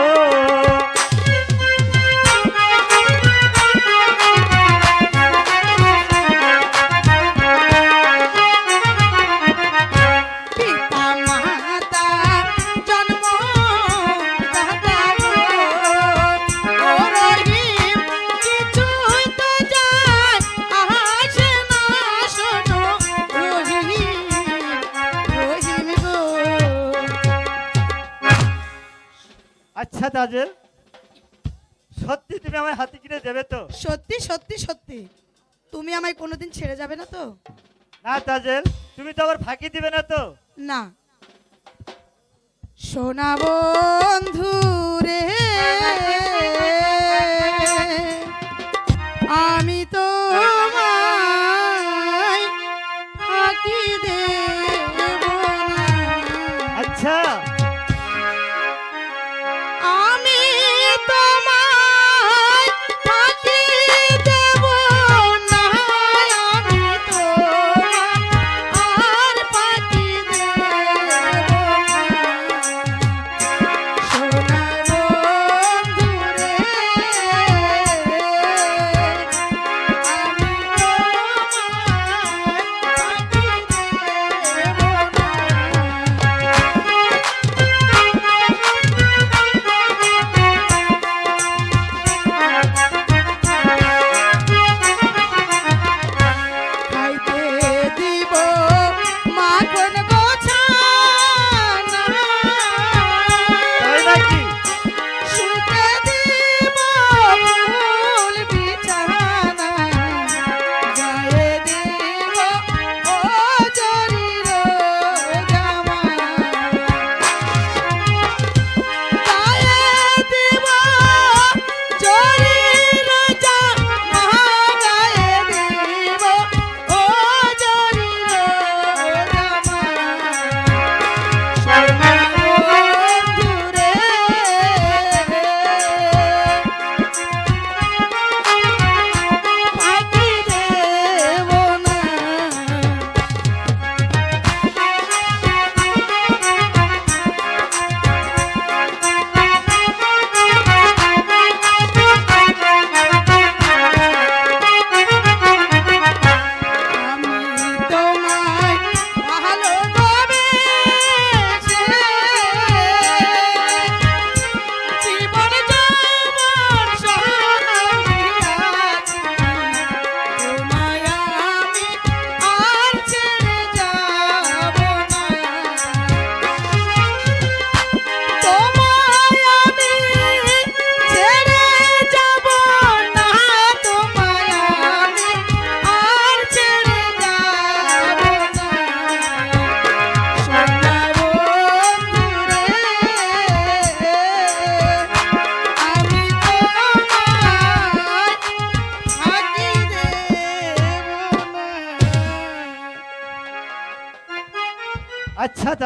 Oh. তাজের সত্যি তুমি আমার হাতি কিনে দেবে তো? সত্যি সত্যি সত্যি। তুমি আমায় কোনোদিন ছেড়ে যাবে না তো? না তাজের তুমি তো আবার ফাঁকি দিবে না তো? না। সোনা বন্ধু রে।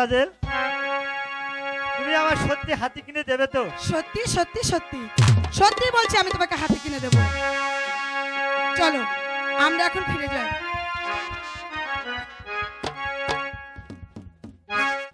তাদের? তুমি আমার সত্যি হাতি কিনে দেবে তো? সত্যি সত্যি সত্যি। সত্যি বলছি আমি তোমাকে হাতি কিনে দেবো। চলো, আমরা এখন ফিরে যাই।